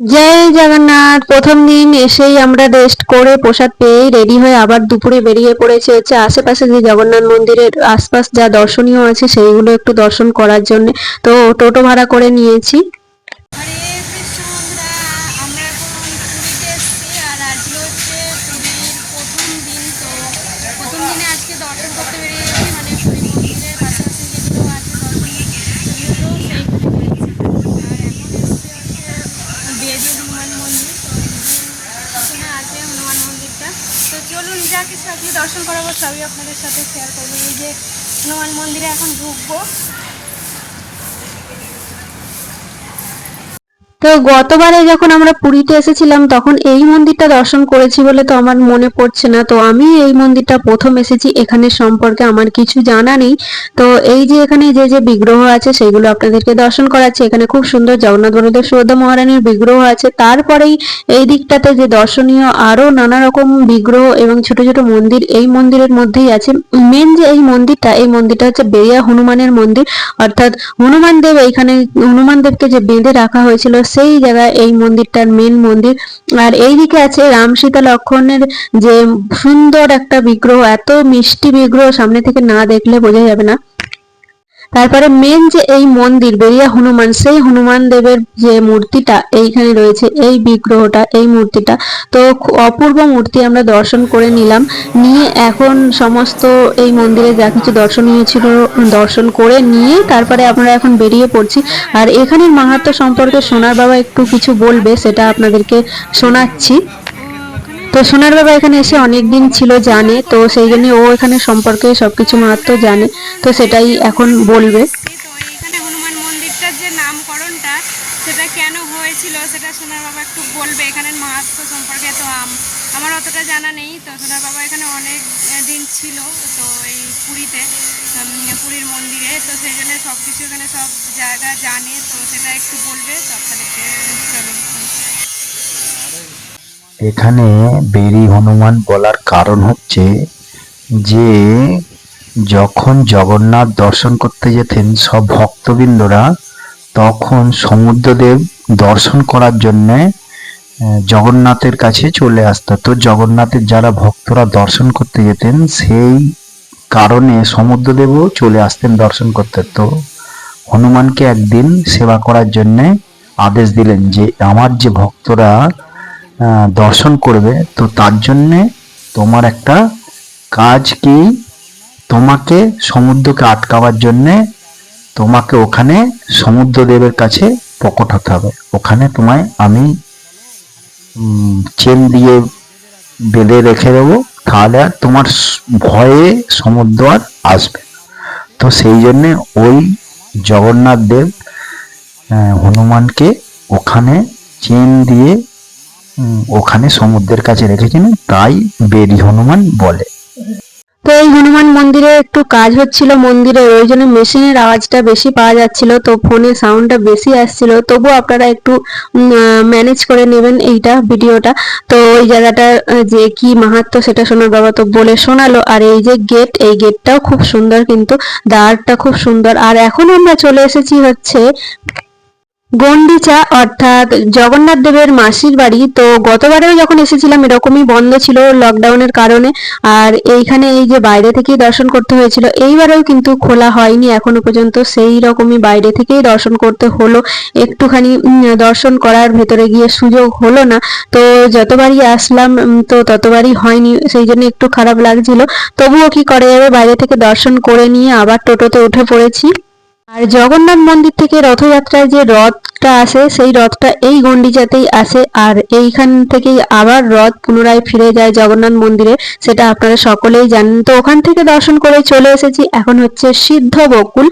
জয় জগন্নাথ, প্রথম দিন এসেই আমরা রেস্ট করে প্রসাদ পেয়ে রেডি হয়ে আবার দুপুরে বেরিয়ে পড়েছে হচ্ছে আশেপাশে যে জগন্নাথ মন্দিরের আশপাশ যা দর্শনীয় আছে সেইগুলো একটু দর্শন করার জন্য। তো টোটো ভাড়া করে নিয়েছি হরে কৃষ্ণ বন্ধুরা আমরা এখন পুরীতে এসেছি আর আজকে হচ্ছে পুরীর প্রথম দিন তো প্রথম দিনে আজকে দর্শন করতে বেরিয়ে গেছি মানে পুরী মন্দিরের পাশাপাশি যেগুলো আছে দর্শনীয় সেগুলো সেইখানে রয়েছে আর এখন এসেছি হচ্ছে বেদি হনুমান মন্দির তো এখানে আছে হনুমান মন্দিরটা তো চলুন যা কিছু দর্শন করাবো সবই আপনাদের সাথে শেয়ার করব। এই যে হনুমান মন্দিরে এখন ঢুকবো তো গতবারে যখন আমরা পুরীতে এসেছিলাম, তখন এই মন্দিরটা দর্শন করেছি বলে তো আমার মনে পড়ছে না। তো আমি এই মন্দিরটা প্রথম এসেছি, এখানে সম্পর্কে আমার কিছু জানা নেই। তো এই যে এখানে যে যে বিগ্রহ আছে, সেগুলো আপনাদেরকে দর্শন করাচ্ছে। এখানে খুব সুন্দর জগন্নাথ বলদেব সুভদ্রা মহারানীর বিগ্রহ আছে। তারপরেই এই দিকটাতে যে দর্শনীয় আরও নানা রকম বিগ্রহ এবং ছোট ছোট মন্দির এই মন্দিরের মধ্যেই আছে। মেন যে এই মন্দিরটা এই মন্দিরটা হচ্ছে বেরিয়া হনুমানের মন্দির। অর্থাৎ হনুমান দেব এইখানে, হনুমান দেবকে যে বেঁধে রাখা হয়েছিল সেই জায়গায় এই মন্দিরটার মেন মন্দির। আর এইদিকে আছে রাম সীতা লক্ষণের যে সুন্দর একটা বিগ্রহ, এত মিষ্টি বিগ্রহ সামনে থেকে না দেখলে বোঝা যাবে না। তারপরে মেন যে এই মন্দির বেরিয়া হনুমান, সেই হনুমান দেবের যে মূর্তিটা এইখানে রয়েছে, এই বিগ্রহটা, এই মূর্তিটা। তো অপূর্ব মূর্তি আমরা দর্শন করে নিলাম। নিয়ে এখন সমস্ত এই মন্দিরে যা কিছু দর্শনীয় ছিল, দর্শন করে নিয়ে তারপরে আমরা এখন বেরিয়ে পড়ছি। আর এখানের মাহাত্ম্য সম্পর্কে সোনার বাবা একটু কিছু বলবে, সেটা আপনাদেরকে শোনাচ্ছি। তো সোনার বাবা এখানে এসে অনেক দিন ছিল জানে, তো সেই জন্য ও এখানে সম্পর্কে সবকিছু মাহাত্ম্য জানে, তো সেটাই এখন বলবে। হনুমান মন্দিরটার যে নামকরণটা, সেটা কেন হয়েছিল সেটা সোনার বাবা একটু বলবে। এখানের মাহাত্ম্য সম্পর্কে তো আমার অতটা জানা নেই। তো সোনার বাবা এখানে অনেক দিন ছিল, তো এই পুরীতে পুরীর মন্দিরে, তো সেই জন্য সব কিছু এখানে সব জায়গা জানে, তো সেটা একটু বলবে আপনাদেরকে চলুন শুনি। এখানে বেরি হনুমান বলার কারণ হচ্ছে যে, যখন জগন্নাথ দর্শন করতে যেতেন সব ভক্তবৃন্দরা, তখন সমুদ্রদেব দর্শন করার জন্যে জগন্নাথের কাছে চলে আসতো। তো জগন্নাথের যারা ভক্তরা দর্শন করতে যেতেন, সেই কারণে সমুদ্রদেবও চলে আসতেন দর্শন করতে। তো হনুমানকে একদিন সেবা করার জন্যে আদেশ দিলেন যে, আমার যে ভক্তরা দর্শন করবে, তো তার জন্যে তোমার একটা কাজ কি তোমাকে সমুদ্রকে আটকাবার জন্যে তোমাকে ওখানে সমুদ্রদেবের কাছে প্রকট হতে হবে ওখানে তোমায় আমি চেন দিয়ে বেঁধে রেখে দেবো, তাহলে আর তোমার ভয়ে সমুদ্র আর আসবে। তো সেই জন্যে ওই জগন্নাথ দেব হনুমানকে ওখানে চেন দিয়ে ওখানে সমুদ্রের কাছে রেখেছেন তাই বেরি হনুমান বলে। তো এই হনুমান মন্দিরে একটু কাজ হচ্ছিল মন্দিরে ওই জন্য মেশিনের আওয়াজটা বেশি পাওয়া যাচ্ছিল তো ফোনে সাউন্ডটা বেশি আসছিল। তবু আপনারা একটু ম্যানেজ করে নেবেন এইটা ভিডিওটা। তো ওই জায়গাটার আহ, যে কি মাহাত্ম্য সেটা শোনার বাবা তো বলে শোনালো। আর এই যে গেট এই গেটটাও খুব সুন্দর কিন্তু দ্বারটা খুব সুন্দর। আর এখন আমরা চলে এসেছি হচ্ছে গন্ডিচা অর্থাৎ জগন্নাথ দেবের মাসির বাড়ি। তো গতবারেও যখন এসেছিলাম, এরকমই বন্ধ ছিল লকডাউনের কারণে। আর এইখানে এই যে বাইরে থেকেই দর্শন করতে হয়েছিল, এইবারেও কিন্তু খোলা হয়নি। এখনও পর্যন্ত সেই রকমই বাইরে থেকেই দর্শন করতে হলো। একটুখানি দর্শন করার ভেতরে গিয়ে সুযোগ হলো না। তো যতবারই আসলাম তো ততবারই হয়নি। সেই জন্য একটু খারাপ লাগছিল। তবুও কি করা যাবে? বাইরে থেকে দর্শন করে নিয়ে আবার টোটোতে উঠে পড়েছি। আর জগন্নাথ মন্দির থেকে রথযাত্রায় যে রথটা আসে, সেই রথটা এই গন্ডিচাতেই আসে আর এইখান থেকেই আবার রথ পুনরায় ফিরে যায় জগন্নাথ মন্দিরে, সেটা আপনারা সকলেই জানেন। তো ওখান থেকে দর্শন করে চলে এসেছি, এখন হচ্ছে সিদ্ধ বকুল,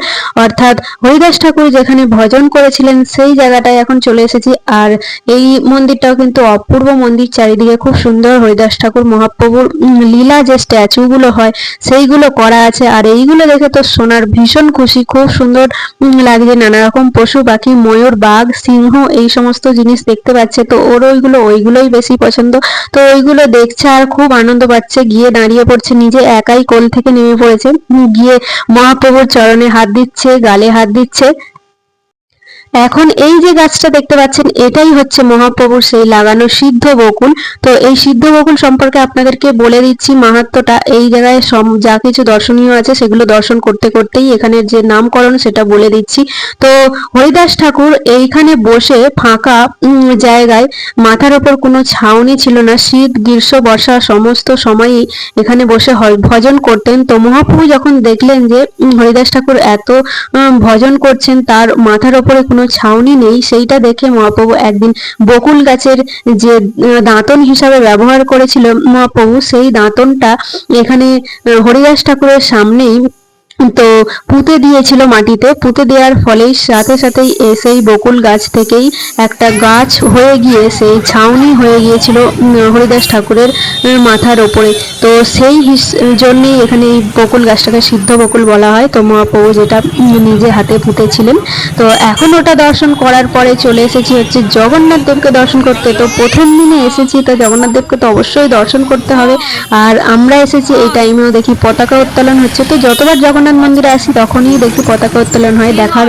অর্থাৎ হরিদাস ঠাকুর যেখানে ভজন করেছিলেন সেই জায়গাটায় এখন চলে এসেছি আর এই মন্দিরটাও কিন্তু অপূর্ব মন্দির, চারিদিকে খুব সুন্দর হরিদাস ঠাকুর মহাপ্রভুর লীলা যে স্ট্যাচুগুলো হয়, সেইগুলো করা আছে আর এইগুলো দেখে তো সোনার ভীষণ খুশি, খুব সুন্দর লাগছে নানা রকম পশু পাখি, ময়ূর বাঘ, সিংহ এই সমস্ত জিনিস দেখতে পাচ্ছে। তো ওর ওইগুলো, ওইগুলোই বেশি পছন্দ। তো ওইগুলো দেখছে আর খুব আনন্দ পাচ্ছে। গিয়ে দাঁড়িয়ে পড়ছে, নিজে একাই কোল থেকে নেমে পড়েছে। গিয়ে মহাপ্রভুর চরণে হাত দিচ্ছে, গালে হাত দিচ্ছে। এখন এই যে গাছটা দেখতে পাচ্ছেন, এটাই হচ্ছে মহাপ্রভুর সেই লাগানো সিদ্ধ বকুল। তো এই সিদ্ধ বকুল সম্পর্কে আপনাদেরকে বলে দিচ্ছি, মাহাত্ম্যটা এই জায়গায় যা কিছু দর্শনীয় আছে সেগুলো দর্শন করতে করতেই এখানের যে নামকরণ সেটা বলে দিচ্ছি। তো হরিদাস ঠাকুর এইখানে বসে ফাঁকা জায়গায় মাথার ওপর কোনো ছাউনি ছিল না, শীত, গ্রীষ্ম, বর্ষা সমস্ত সময়ই এখানে বসে ভজন করতেন। তো মহাপ্রভু যখন দেখলেন যে হরিদাস ঠাকুর এত ভজন করছেন, তার মাথার ওপরে কোনো ছাউনি নেই, সেইটা দেখে মহাপ্রভু একদিন বকুল গাছের যে দাঁতন হিসাবে ব্যবহার করেছিল মহাপ্রভু, সেই দাঁতনটা এখানে হরিদাস ঠাকুরের সামনেই তো পুঁতে দিয়েছিল মাটিতে। পুঁতে দেওয়ার ফলেই সাথে সাথেই সেই বকুল গাছ থেকেই একটা গাছ হয়ে গিয়ে, সেই ছাউনি হয়ে গিয়েছিল হরিদাস ঠাকুরের মাথার ওপরে। তো সেই জন্যেই এখানে এই বকুল গাছটাকে সিদ্ধ বকুল বলা হয়। তো মহাপ্রভু যেটা নিজে হাতে পুঁতেছিলেন। তো এখন ওটা দর্শন করার পরে চলে এসেছি হচ্ছে জগন্নাথ দেবকে দর্শন করতে। তো প্রথম দিনে এসেছি, তো জগন্নাথ দেবকে তো অবশ্যই দর্শন করতে হবে। আর আমরা এসেছি এই টাইমেও দেখি পতাকা উত্তোলন হচ্ছে। তো যতবার জগন্নাথ মন্দিরে আসি তখনই দেখি পতাকা উত্তোলন হয়, দেখার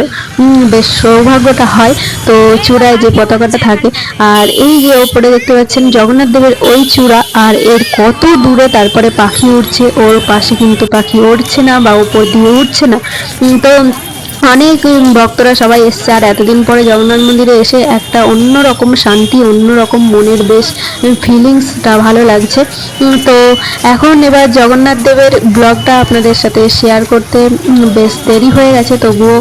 বেশ সৌভাগ্যটা হয়। তো চূড়ায় যে পতাকাটা থাকে, আর এই যে ওপরে দেখতে পাচ্ছেন জগন্নাথ দেবের ওই চূড়া, আর এর কত দূরে তারপরে পাখি উঠছে ওর পাশে কিন্তু পাখি উঠছে না বা ওপর দিয়ে উঠছে না। তো অনেক ভক্তরা সবাই এসছে, আর এতদিন পরে জগন্নাথ মন্দিরে এসে একটা অন্যরকম শান্তি, অন্যরকম মনের বেশ ফিলিংসটা ভালো লাগছে। তো এখন এবার জগন্নাথ দেবের ব্লগটা আপনাদের সাথে শেয়ার করতে বেশ দেরি হয়ে গেছে, তবুও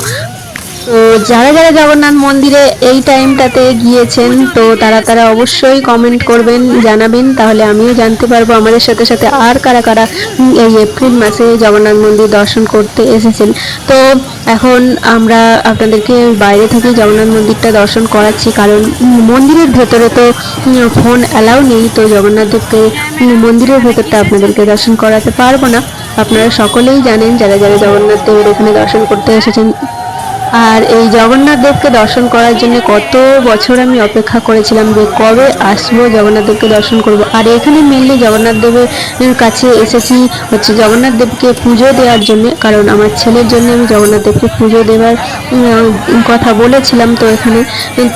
তো যারা যারা জগন্নাথ মন্দিরে এই টাইমটাতে গিয়েছেন, তো তারা তারা অবশ্যই কমেন্ট করবেন, জানাবেন। তাহলে আমিও জানতে পারব আমাদের সাথে সাথে আর কারা কারা এই এপ্রিল মাসে জগন্নাথ মন্দির দর্শন করতে এসেছেন। তো এখন আমরা আপনাদেরকে বাইরে থেকে জগন্নাথ মন্দিরটা দর্শন করাচ্ছি, কারণ মন্দিরের ভেতরে তো ফোন অ্যালাউ নেই। তো জগন্নাথ দেবকে মন্দিরের ভেতরটা আপনাদেরকে দর্শন করাতে পারব না। আপনারা সকলেই জানেন, যারা যারা জগন্নাথ দেবের এখানে দর্শন করতে এসেছেন আর এই জগন্নাথ দেবকে দর্শন করার জন্য কত বছর আমি অপেক্ষা করেছিলাম যে কবে আসব জগন্নাথ দেবকে দর্শন করব। আর এখানে মেনলি জগন্নাথ দেবের কাছে এসেছি হচ্ছে জগন্নাথ দেবকে পুজো দেওয়ার জন্য, কারণ আমার ছেলের জন্য আমি জগন্নাথ দেবকে পুজো দেওয়ার কথা বলেছিলাম তো এখানে।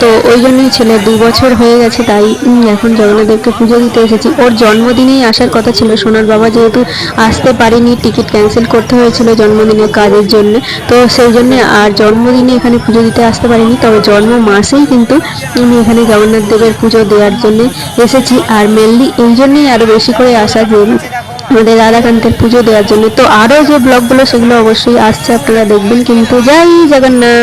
তো ওই জন্যই ছেলে দু বছর হয়ে গেছে, তাই এখন জগন্নাথ দেবকে পুজো দিতে এসেছি। ওর জন্মদিনেই আসার কথা ছিল, সোনার বাবা যেহেতু আসতে পারিনি, টিকিট ক্যান্সেল করতে হয়েছিল জন্মদিনের কাজের জন্য, তো সেই জন্য আর জন্মদিনে এখানে পুজো দিতে আসতে পারিনি, তবে জন্ম মাসেই কিন্তু আমি এখানে জগন্নাথ দেবের পুজো দেওয়ার জন্য এসেছি। আর মেনলি এই জন্যই আরও বেশি করে আসা যে আমাদের রাধাকান্তের পুজো দেওয়ার জন্য। তো আরও যে ব্লগগুলো সেগুলো অবশ্যই আসছে, আপনারা দেখবেন। কিন্তু যাই জগন্নাথ!